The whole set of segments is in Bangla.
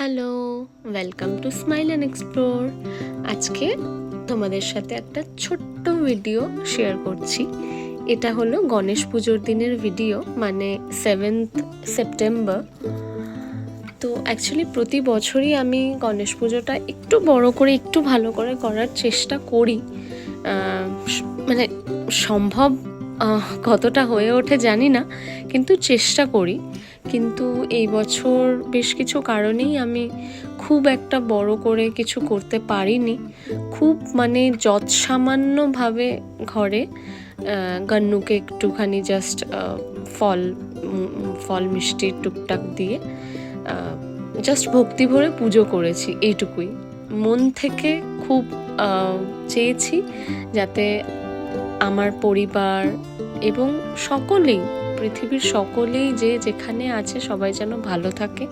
Hello welcome to smile and explore আজকে তোমাদের সাথে একটা ছোট্ট ভিডিও শেয়ার করছি। এটা হলো গণেশ পুজোর দিনের ভিডিও মানে সেভেন্থ সেপ্টেম্বর তো অ্যাকচুয়ালি প্রতি বছরই আমি গণেশ পুজোটা একটু বড় করে, একটু ভালো করে করার চেষ্টা করি। মানে সম্ভব কতটা হয়ে ওঠে জানি না, কিন্তু চেষ্টা করি। কিন্তু এই বছর বেশ কিছু কারণেই আমি খুব একটা বড় করে কিছু করতে পারিনি। খুব মানে যৎ সামান্যভাবে ঘরে গান্নুকে একটুখানি জাস্ট ফল ফল, মিষ্টি, টুকটাক দিয়ে জাস্ট ভক্তি ভরে পুজো করেছি এইটুকুই। মন থেকে খুব চেয়েছি যাতে আমার পরিবার এবং সকলেই, পৃথিবীর সকলেই যে যেখানে আছে সবাই যেন ভালো থাকে,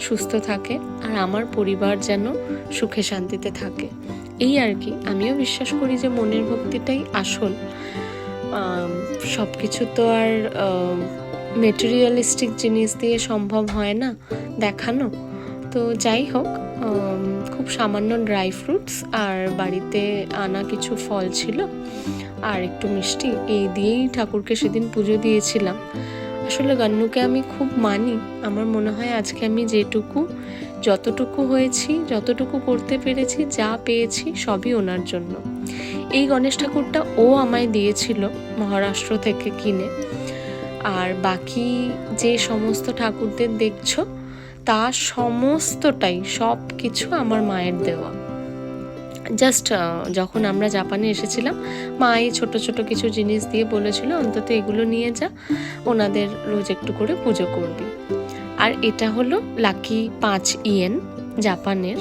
সুস্থ থাকে আর আমার পরিবার যেন সুখে শান্তিতে থাকে। এই আর কি। আমিও বিশ্বাস করি যে মনের ভক্তিটাই আসল। সব কিছু তো আর মেটেরিয়ালিস্টিক জিনিস দিয়ে সম্ভব হয় না দেখানো। তো যাই হোক খুব সামান্য ড্রাই ফ্রুটস, আর বাড়িতে আনা কিছু ফল ছিল, আর একটু মিষ্টি, এই দিয়েই ঠাকুরকে সেদিন পুজো দিয়েছিলাম। আসলে গান্নুকে আমি খুব মানি, আমার মনে হয় আজকে আমি যেটুকু, যতটুকু হয়েছি, যতটুকু করতে পেরেছি, যা পেয়েছি, সবই ওনার জন্য। এই গণেশ ঠাকুরটা ও আমায় দিয়েছিল মহারাষ্ট্র থেকে কিনে, আর বাকি যে সমস্ত ঠাকুরদের দেখছ তা সমস্তটাই সব কিছু আমার মায়ের দেওয়া। জাস্ট যখন আমরা জাপানে এসেছিলাম, মা এই ছোট ছোট কিছু জিনিস দিয়ে বলেছিল, অন্তত এগুলো নিয়ে যা, ওনাদের রোজ একটু করে পুজো করবি। আর এটা হলো লাকি পাঁচ ইয়েন জাপানের।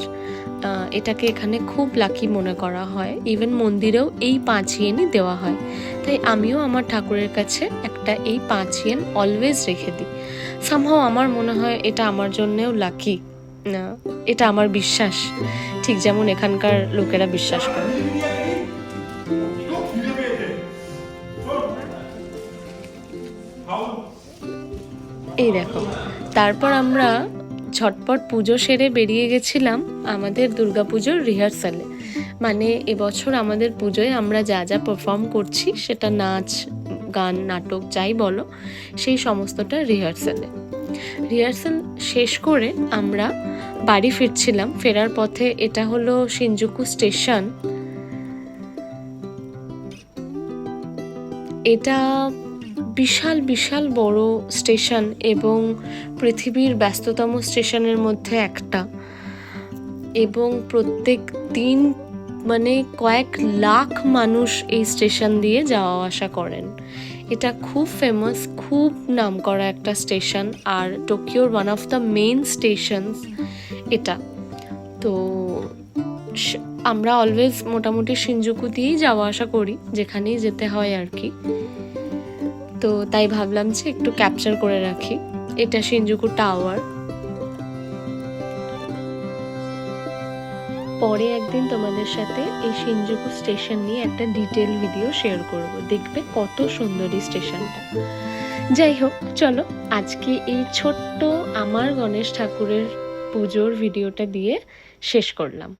এটাকে এখানে খুব লাকি মনে করা হয়। ইভেন মন্দিরেও এই পাঁচ ইয়েনই দেওয়া হয়। তাই আমিও আমার ঠাকুরের কাছে একটা এই পাঁচ ইয়েন অলওয়েজ রেখে দিই। সামহাও আমার মনে হয় এটা আমার জন্যেও লাকি এটা আমার বিশ্বাস। ঠিক যেমন এখানকার লোকেরা বিশ্বাস করে। এই দেখো, তারপর আমরা ঝটপট পুজো সেরে বেরিয়ে গেছিলাম আমাদের দুর্গাপুজোর রিহার্সালে। মানে এবছর আমাদের পুজোয় আমরা যা যা পারফর্ম করছি, সেটা নাচ, গান, নাটক যাই বলো, সেই সমস্তটা রিহার্সালে। রিহার্সাল শেষ করে আমরা বাড়ি ফিরছিলাম। ফেরার পথে এটা হলো সিনজুকু স্টেশন। এটা বিশাল বিশাল বড় স্টেশন এবং পৃথিবীর ব্যস্ততম স্টেশনের মধ্যে একটা। এবং প্রত্যেক দিন মানে কয়েক লাখ মানুষ এই স্টেশন দিয়ে যাওয়া আসা করেন। এটা খুব ফেমাস খুব নামকরা একটা স্টেশন আর টোকিওর one of the main stations এটা। তো আমরা অলওয়েজ মোটামুটি সিনজুকু দিয়েই যাওয়া আসা করি, যেখানেই যেতে হয় আর কি। তো তাই ভাবলাম যে একটু ক্যাপচার করে রাখি। এটা সিনজুকু টাওয়ার পরে একদিন তোমাদের সাথে এই সিনজুকু স্টেশন নিয়ে একটা ডিটেল ভিডিও শেয়ার করব। দেখবে কত সুন্দর এই স্টেশনটা যাই হোক, চলো আজকে এই ছোট্ট আমার গণেশ ঠাকুরের পুজোর ভিডিওটা দিয়ে শেষ করলাম।